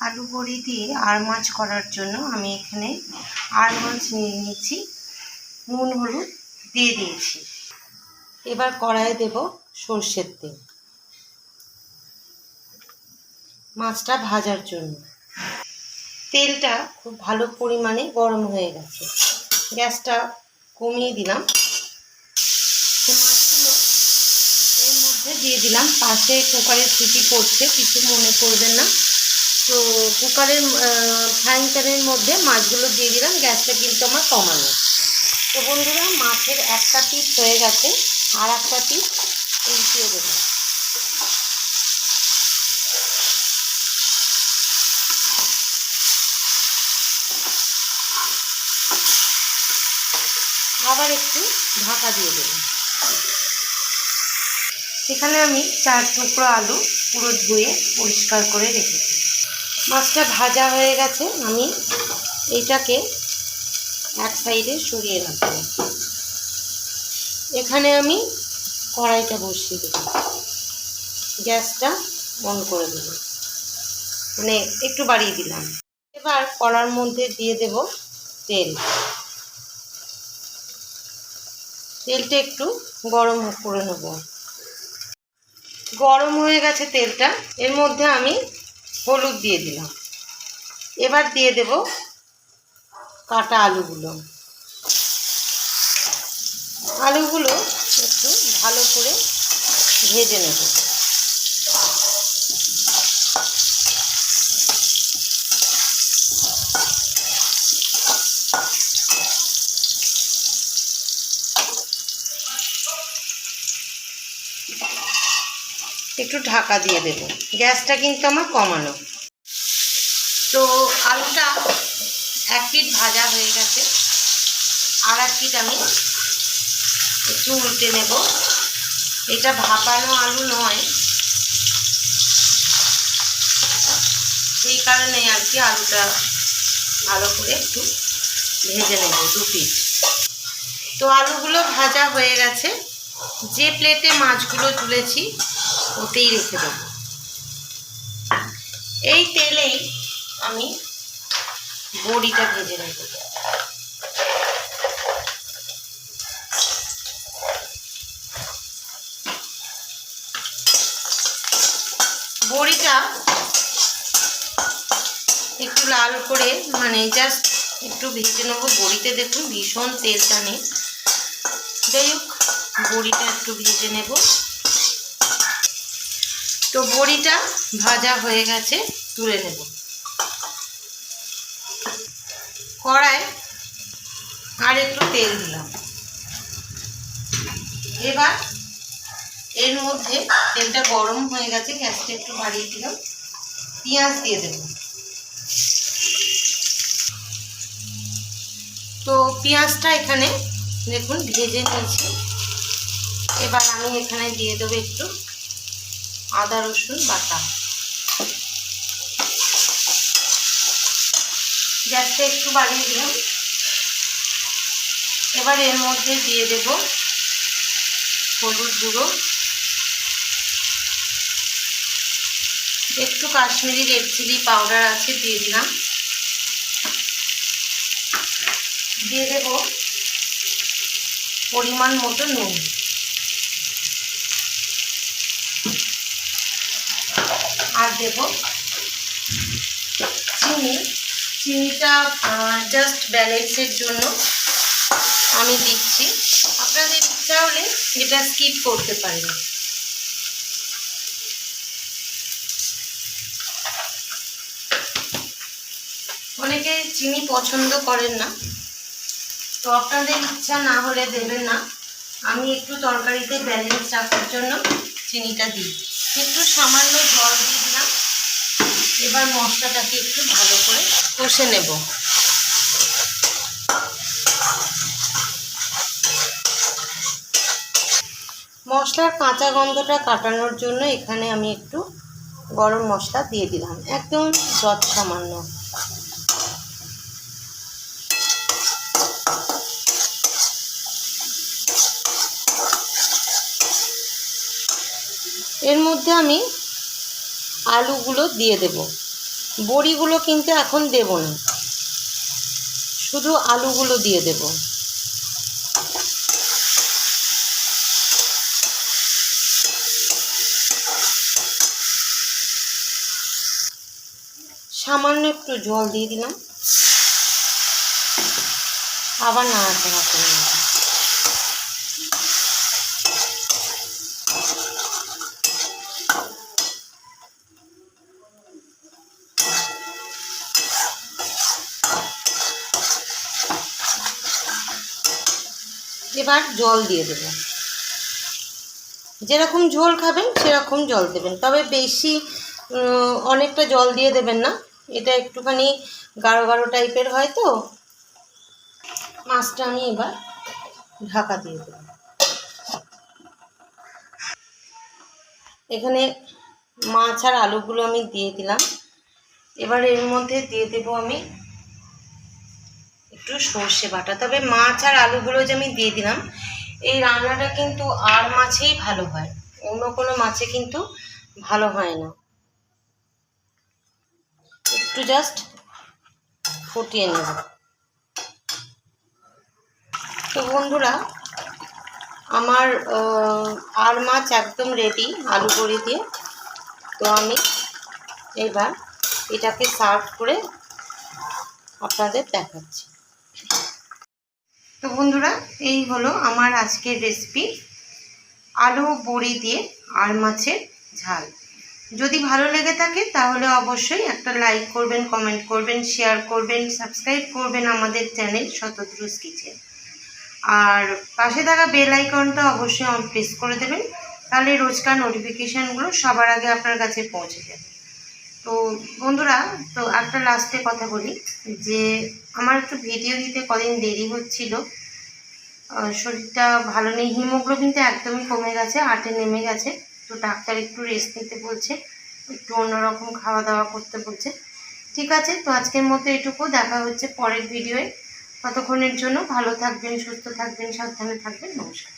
আলু বড়ি দিয়ে আর মাছ করার জন্য আমি এখানে আর মাছ নিয়ে নিয়েছি। নুন, হলুদ দিয়ে দিয়েছি। এবার কড়াইয়ে দেব সর্ষের তেল। মাছটা ভাজার জন্য। তেলটা খুব ভালো পরিমাণে গরম হয়ে গেছে। গ্যাসটা কমিয়ে দিলাম। মাছগুলো এর মধ্যে দিয়ে দিলাম। পাশে কুকারের সিটি পড়ছে, কিছু মনে করবেন না। তো কুকারের ফ্রাইং প্যানের মধ্যে মাছগুলো দিয়ে দিলাম, গ্যাসটা কিন্তু আমার কমানো। তো বন্ধুরা, মাছের একটা পিস হয়ে গেছে, আর একটা পিস দেবো। আবার একটু ঢাকা দিয়ে দেব। এখানে আমি চার টুকরো আলু পুরো ধুয়ে পরিষ্কার করে রেখেছি। মাছটা ভাজা হয়ে গেছে, আমি এইটাকে এক সাইডে সরিয়ে রাখব। এখানে আমি কড়াইটা বসিয়ে দেবো। গ্যাসটা অন করে দেবো। মানে একটু বাড়িয়ে দিলাম। এবার কড়ার মধ্যে দিয়ে দেব তেল। তেলটা একটু গরম করে নেব। গরম হয়ে গেছে তেলটা। এর মধ্যে আমি হলুদ দিয়ে দিলাম। এবার দিয়ে দেব কাটা আলুগুলো। আলুগুলো একটু ভালো করে ভেজে নেব। একটু ঢাকা দিয়ে দেব। গ্যাসটা কিন্তু আমার কমানো। তো আলুটা এক পিঠ ভাজা হয়ে গেছে। আর এক পিঠ আমি একটু উল্টে নেব। এটা ভাপানো আলু নয়। সেই কারণে আর কি আলুটা ভালো করে একটু ভেজে নেব দু পিস তো আলুগুলো ভাজা হয়ে গেছে। যে প্লেটে মাছগুলো তুলেছি ওতেই রেখে দেবো। এই তেলেই আমি বড়িটা ভেজে নেব। বড়িটা একটু লাল করে মানে জাস্ট একটু ভেজে নেব। বড়িতে দেখুন ভীষণ তেল টানে যাই হোক, বড়িটা একটু ভেজে নেব। তো বড়িটা ভাজা হয়ে গেছে, তুলে নেব। কড়ায় আর একটু তেল দিলাম। এবার এর মধ্যে তেলটা গরম হয়ে গেছে, গ্যাসটা একটু বাড়িয়ে দিলাম। পেঁয়াজ দিয়ে দেব। তো পেঁয়াজটা এখানে দেখুন ভেজে নিয়েছি। এবার আমি এখানে দিয়ে দেবো একটু আদা, রসুন বাটা। গ্যাসটা একটু বাড়িয়ে দিলাম। এবার এর মধ্যে দিয়ে দেব হলুদ গুঁড়ো। একটু কাশ্মীরি রেড চিলি পাউডার আছে, দিয়ে দিলাম। দিয়ে দেব পরিমাণ মতো নুন। আর দেব চিনি। চিনিটা জাস্ট ব্যালেন্সের জন্য আমি দিচ্ছি। আপনাদের হলে এটা স্কিপ করতে পারেন। অনেকে চিনি পছন্দ করেন না। তো আপনাদের ইচ্ছা না হলে দেবেন না। আমি একটু তরকারিতে ব্যালেন্স রাখার জন্য চিনিটা দিই। একটু সামান্য জল দিয়ে এবার মশলাটাকে একটু ভালো করে কষে নেব। মশলার কাঁচা গন্ধটা কাটানোর জন্য এখানে আমি একটু গরম মশলা দিয়ে দিলাম, একদম যত সামান্য এর মধ্যে আমি আলুগুলো দিয়ে দেব। বড়িগুলো কিন্তু এখন দেব না। শুধু আলুগুলো দিয়ে দেব। সামান্য একটু জল দিয়ে দিলাম। আবার নাড়াচাড়া করে নেব। এবার জল দিয়ে দেব। যেরকম ঝোল খাবেন, সেরকম জল দেবেন। তবে বেশি অনেকটা জল দিয়ে দেবেন না। এটা একটুখানি গাঢ় গাঢ় টাইপের হয় তো। মাছটা আমি এবার ঢাকা দিয়ে দেব। এখানে মাছ আর আলুগুলো আমি দিয়ে দিলাম। এবার এর মধ্যে দিয়ে দেবো আমি একটু সর্ষে বাটা। তবে মাছ আর আলুগুলো যে আমি দিয়ে দিলাম, এই রান্নাটা কিন্তু আর মাছেই ভালো হয়। অন্য কোনো মাছে কিন্তু ভালো হয় না। একটু জাস্ট ফুটিয়ে নেব। তো বন্ধুরা, আমার আর মাছ একদম রেডি আলু বড়ি দিয়ে। তো আমি এবার এটাকে সার্ভ করে আপনাদের দেখাচ্ছি। তো বন্ধুরা, এই হলো আমার আজকের রেসিপি আলু বড়ি দিয়ে আর মাছের ঝাল। যদি ভালো লেগে থাকে, তাহলে অবশ্যই একটা লাইক করবেন কমেন্ট করবেন শেয়ার করবেন সাবস্ক্রাইব করবেন আমাদের চ্যানেল শতদ্রুস কিচেন আর পাশে থাকা বেল আইকনটা অবশ্যই অন প্রেস করে দেবেন, তাহলে রোজকার নোটিফিকেশানগুলো সবার আগে আপনার কাছে পৌঁছে যাবে। তো বন্ধুরা, তো একটা লাস্টে কথা বলি, যে আমার একটু ভিডিও দিতে কদিন দেরি হচ্ছিল। শরীরটা ভালো নেই হিমোগ্লোবিনটা একদমই কমে গেছে আটে নেমে গেছে। তো ডাক্তার একটু রেস্ট নিতে বলছে, একটু অন্যরকম খাওয়া দাওয়া করতে বলছে। ঠিক আছে, তো আজকের মতো এটুকু, দেখা হচ্ছে পরের ভিডিওয়ে ততক্ষণের জন্য ভালো থাকবেন, সুস্থ থাকবেন, সাবধানে থাকবেন, নমস্কার।